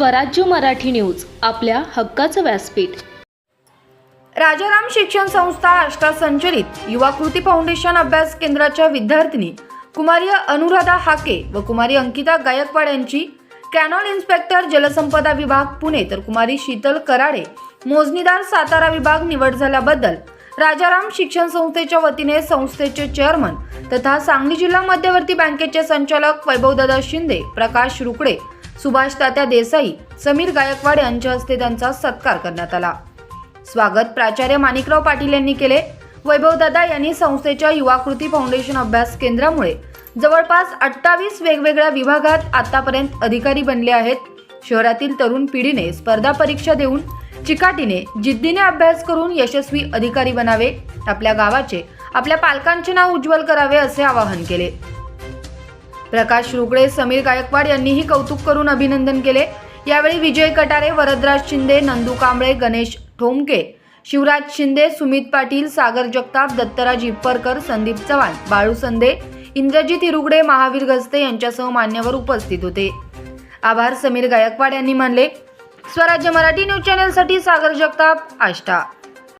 स्वराज्य मराठी न्यूज आपल्या हक्काचं व्यासपीठ. राजाराम शिक्षण संस्था आष्टा संचलित युवा कृती फाउंडेशन अभ्यास केंद्राच्या विद्यार्थिनी कुमारी अनुराधा हाके व कुमारी अंकिता गायकवाड यांची कॅनॉल इन्स्पेक्टर जलसंपदा विभाग पुणे. तर कुमारी शीतल कराडे मोजणीदार सातारा विभाग निवड झाल्याबद्दल राजाराम शिक्षण संस्थेच्या वतीने संस्थेचे चेअरमन तथा सांगली जिल्हा मध्यवर्ती बँकेचे संचालक वैभवदादा शिंदे प्रकाश रुकडे सुभाष तात्या देसाई समीर गायकवाड यांच्या हस्ते त्यांचा सत्कार करण्यात आला. स्वागत प्राचार्य माणिकराव पाटील यांनी केले. वैभवदादा यांनी संस्थेच्या युवाकृती फाउंडेशन अभ्यास केंद्रामुळे जवळपास अठ्ठावीस वेगवेगळ्या विभागात आतापर्यंत अधिकारी बनले आहेत. शहरातील तरुण पिढीने स्पर्धा परीक्षा देऊन चिकाटीने जिद्दीने अभ्यास करून यशस्वी अधिकारी बनावे आपल्या गावाचे आपल्या पालकांचे नाव उज्ज्वल करावे असे आवाहन केले. प्रकाश रुगडे समीर गायकवाड यांनीही कौतुक करून अभिनंदन केले. यावेळी विजय कटारे वरदराज शिंदे नंदू कांबळे गणेश ठोमके शिवराज शिंदे सुमित पाटील सागर जगताप दत्तराज इप्परकर संदीप चव्हाण बाळू संदे इंद्रजित हिरुगडे महावीर गजते यांच्यासह मान्यवर उपस्थित होते. आभार समीर गायकवाड यांनी मानले. स्वराज्य मराठी न्यूज चॅनलसाठी सागर जगताप आष्टा.